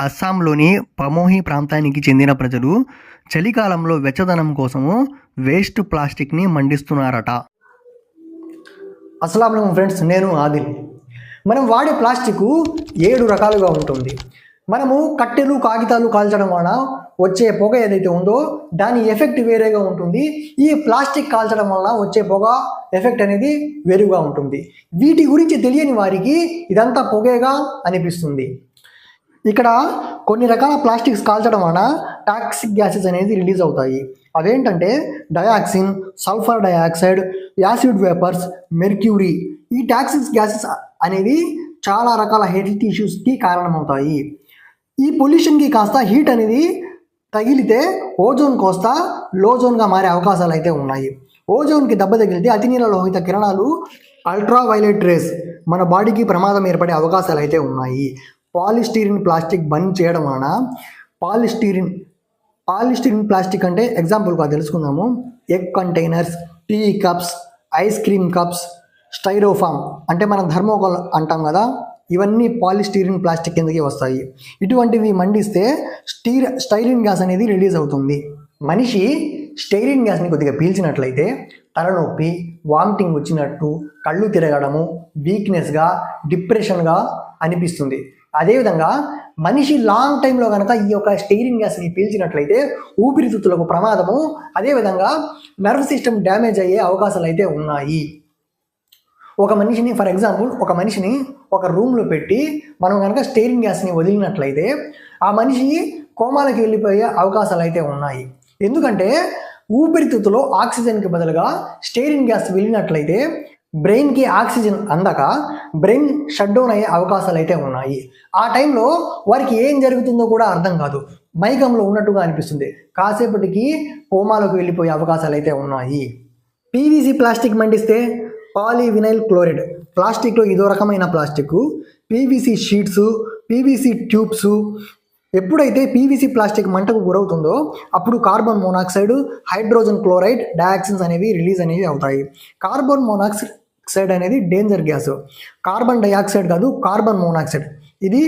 అస్సాంలోని పమోహి ప్రాంతానికి చెందిన ప్రజలు చలికాలంలో వెచ్చదనం కోసము వేస్ట్ ప్లాస్టిక్ని మండిస్తున్నారట. అస్సలం ఫ్రెండ్స్ నేను ఆదిల్. మనం వాడే ప్లాస్టిక్ ఏడు రకాలుగా ఉంటుంది. మనము కట్టెలు కాగితాలు కాల్చడం వలన వచ్చే పొగ ఏదైతే ఉందో దాని ఎఫెక్ట్ వేరేగా ఉంటుంది. ఈ ప్లాస్టిక్ కాల్చడం వలన వచ్చే పొగ ఎఫెక్ట్ అనేది వేరుగా ఉంటుంది. వీటి గురించి తెలియని వారికి ఇదంతా పొగేగా అనిపిస్తుంది. ఇక్కడ కొన్ని రకాల ప్లాస్టిక్స్ కాల్చడం వలన టాక్సిక్ గ్యాసెస్ అనేది రిలీజ్ అవుతాయి. అవేంటంటే dioxin sulphur dioxide acid vapours mercury ఈ టాక్సిక్ గ్యాసెస్ అనేవి చాలా రకాల హెల్త్ ఇష్యూస్కి కారణమవుతాయి. ఈ పొల్యూషన్కి కాస్త హీట్ అనేది తగిలితే ఓజోన్ కోస్త లోజోన్గా మారే అవకాశాలు అయితే ఉన్నాయి. ఓజోన్కి దెబ్బ తగిలితే అతి నీల లోహిత కిరణాలు అల్ట్రా వైలెట్ రేస్ మన బాడీకి ప్రమాదం ఏర్పడే అవకాశాలు అయితే ఉన్నాయి. పాలిస్టీరిన్ ప్లాస్టిక్ బంద్ చేయడం వలన పాలిస్టీరిన్ పాలిస్టీరిన్ ప్లాస్టిక్ అంటే ఎగ్జాంపుల్గా తెలుసుకుందాము. Egg containers tea cups ice cream cups styrofoam అంటే మనం థర్మోకోల్ అంటాం కదా ఇవన్నీ పాలిస్టీరిన్ ప్లాస్టిక్ కిందకి వస్తాయి. ఇటువంటివి మండిస్తే స్టీర్ స్టైరిన్ గ్యాస్ అనేది రిలీజ్ అవుతుంది. మనిషి స్టైరిన్ గ్యాస్ని కొద్దిగా పీల్చినట్లయితే తలనొప్పి వామిటింగ్ వచ్చినట్టు కళ్ళు తిరగడము వీక్నెస్గా డిప్రెషన్గా అనిపిస్తుంది. అదేవిధంగా మనిషి లాంగ్ టైంలో కనుక ఈ యొక్క స్టెయిరింగ్ గ్యాస్ని పీల్చినట్లయితే ఊపిరితిత్తులకు ప్రమాదము అదేవిధంగా నర్వ్ సిస్టమ్ డ్యామేజ్ అయ్యే అవకాశాలు అయితే ఉన్నాయి. ఒక మనిషిని ఫర్ ఎగ్జాంపుల్ ఒక మనిషిని ఒక రూమ్లో పెట్టి మనం కనుక స్టెయిరింగ్ గ్యాస్ని వదిలినట్లయితే ఆ మనిషి కోమాలకి వెళ్ళిపోయే అవకాశాలు అయితే ఉన్నాయి. ఎందుకంటే ఊపిరితిత్తులో ఆక్సిజన్కి బదులుగా స్టెయిరింగ్ గ్యాస్ వెళ్ళినట్లయితే బ్రెయిన్కి ఆక్సిజన్ అందక బ్రెయిన్ షట్ డౌన్ అయ్యే అవకాశాలు అయితే ఉన్నాయి. ఆ టైంలో వారికి ఏం జరుగుతుందో కూడా అర్థం కాదు. మైకంలో ఉన్నట్టుగా అనిపిస్తుంది. కాసేపటికి కోమాలకు వెళ్ళిపోయే అవకాశాలు అయితే ఉన్నాయి. పీవీసీ ప్లాస్టిక్ మండిస్తే పాలీవినైల్ క్లోరైడ్. ప్లాస్టిక్లో ఇదో రకమైన plastic PVC sheets PVC tubes ఎప్పుడైతే పీవీసీ ప్లాస్టిక్ మంటకు గురవుతుందో అప్పుడు carbon monoxide hydrogen chloride dioxins అనేవి రిలీజ్ అనేవి అవుతాయి. కార్బన్ మోనాక్సైడ్ అనేది డేంజర్ గ్యాస్. కార్బన్ డయాక్సైడ్ కాదు కార్బన్ మోనాక్సైడ్. ఇది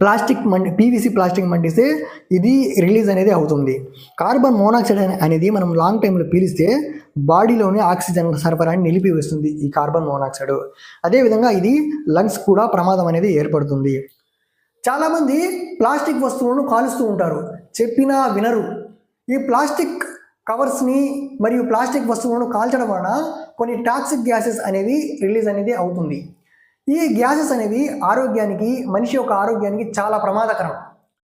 ప్లాస్టిక్ మండి పీవీసీ ప్లాస్టిక్ మండిస్తే ఇది రిలీజ్ అనేది అవుతుంది. కార్బన్ మోనాక్సైడ్ అనేది మనం లాంగ్ టైంలో పీలిస్తే బాడీలోని ఆక్సిజన్ సరఫరాని నిలిపివేస్తుంది ఈ కార్బన్ మోనాక్సైడ్. అదేవిధంగా ఇది లంగ్స్ కూడా ప్రమాదం అనేది ఏర్పడుతుంది. చాలామంది ప్లాస్టిక్ వస్తువులను కాలుస్తూ ఉంటారు. చెప్పినా వినరు. ఈ ప్లాస్టిక్ కవర్స్ని మరియు ప్లాస్టిక్ వస్తువులను కాల్చడం వలన కొన్ని టాక్సిక్ గ్యాసెస్ అనేవి రిలీజ్ అనేది అవుతుంది. ఈ గ్యాసెస్ అనేవి ఆరోగ్యానికి మనిషి యొక్క ఆరోగ్యానికి చాలా ప్రమాదకరం.